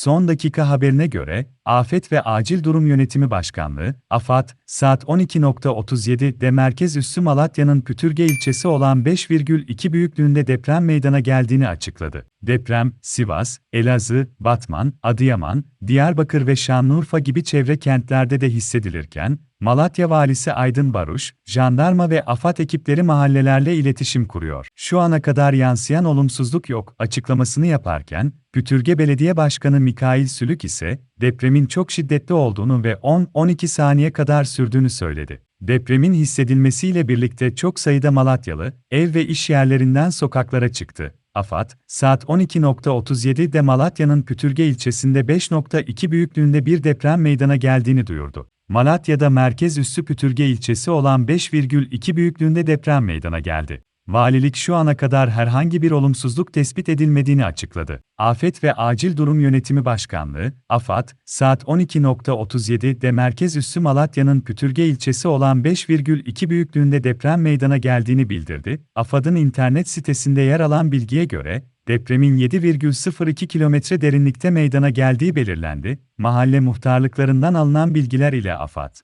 Son dakika haberine göre, Afet ve Acil Durum Yönetimi Başkanlığı, AFAD, saat 12.37'de merkez üssü Malatya'nın Pütürge ilçesi olan 5,2 büyüklüğünde deprem meydana geldiğini açıkladı. Deprem, Sivas, Elazığ, Batman, Adıyaman, Diyarbakır ve Şanlıurfa gibi çevre kentlerde de hissedilirken, Malatya Valisi Aydın Baruş, jandarma ve AFAD ekipleri mahallelerle iletişim kuruyor. Şu ana kadar yansıyan olumsuzluk yok açıklamasını yaparken, Pütürge Belediye Başkanı Mikail Sülük ise, depremin çok şiddetli olduğunu ve 10-12 saniye kadar sürdüğünü söyledi. Depremin hissedilmesiyle birlikte çok sayıda Malatyalı, ev ve iş yerlerinden sokaklara çıktı. AFAD, saat 12.37'de Malatya'nın Pütürge ilçesinde 5.2 büyüklüğünde bir deprem meydana geldiğini duyurdu. Malatya'da merkez üssü Pütürge ilçesi olan 5,2 büyüklüğünde deprem meydana geldi. Valilik şu ana kadar herhangi bir olumsuzluk tespit edilmediğini açıkladı. Afet ve Acil Durum Yönetimi Başkanlığı, AFAD, saat 12.37'de merkez üssü Malatya'nın Pütürge ilçesi olan 5,2 büyüklüğünde deprem meydana geldiğini bildirdi. AFAD'ın internet sitesinde yer alan bilgiye göre, depremin 7,02 kilometre derinlikte meydana geldiği belirlendi. Mahalle muhtarlıklarından alınan bilgiler ile AFAD,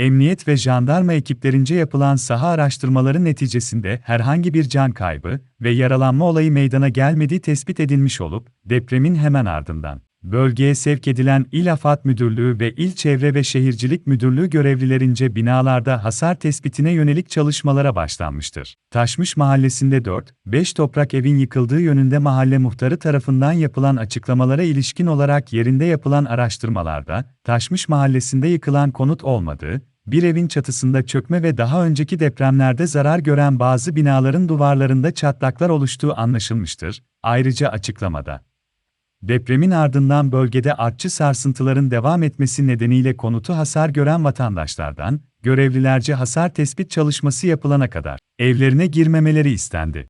Emniyet ve jandarma ekiplerince yapılan saha araştırmaları neticesinde herhangi bir can kaybı ve yaralanma olayı meydana gelmediği tespit edilmiş olup, depremin hemen ardından bölgeye sevk edilen İl Afat Müdürlüğü ve İl Çevre ve Şehircilik Müdürlüğü görevlilerince binalarda hasar tespitine yönelik çalışmalara başlanmıştır. Taşmış Mahallesi'nde 4-5 toprak evin yıkıldığı yönünde mahalle muhtarı tarafından yapılan açıklamalara ilişkin olarak yerinde yapılan araştırmalarda, Taşmış Mahallesi'nde yıkılan konut olmadığı, bir evin çatısında çökme ve daha önceki depremlerde zarar gören bazı binaların duvarlarında çatlaklar oluştuğu anlaşılmıştır. Ayrıca açıklamada, depremin ardından bölgede artçı sarsıntıların devam etmesi nedeniyle konutu hasar gören vatandaşlardan, görevlilerce hasar tespit çalışması yapılana kadar evlerine girmemeleri istendi.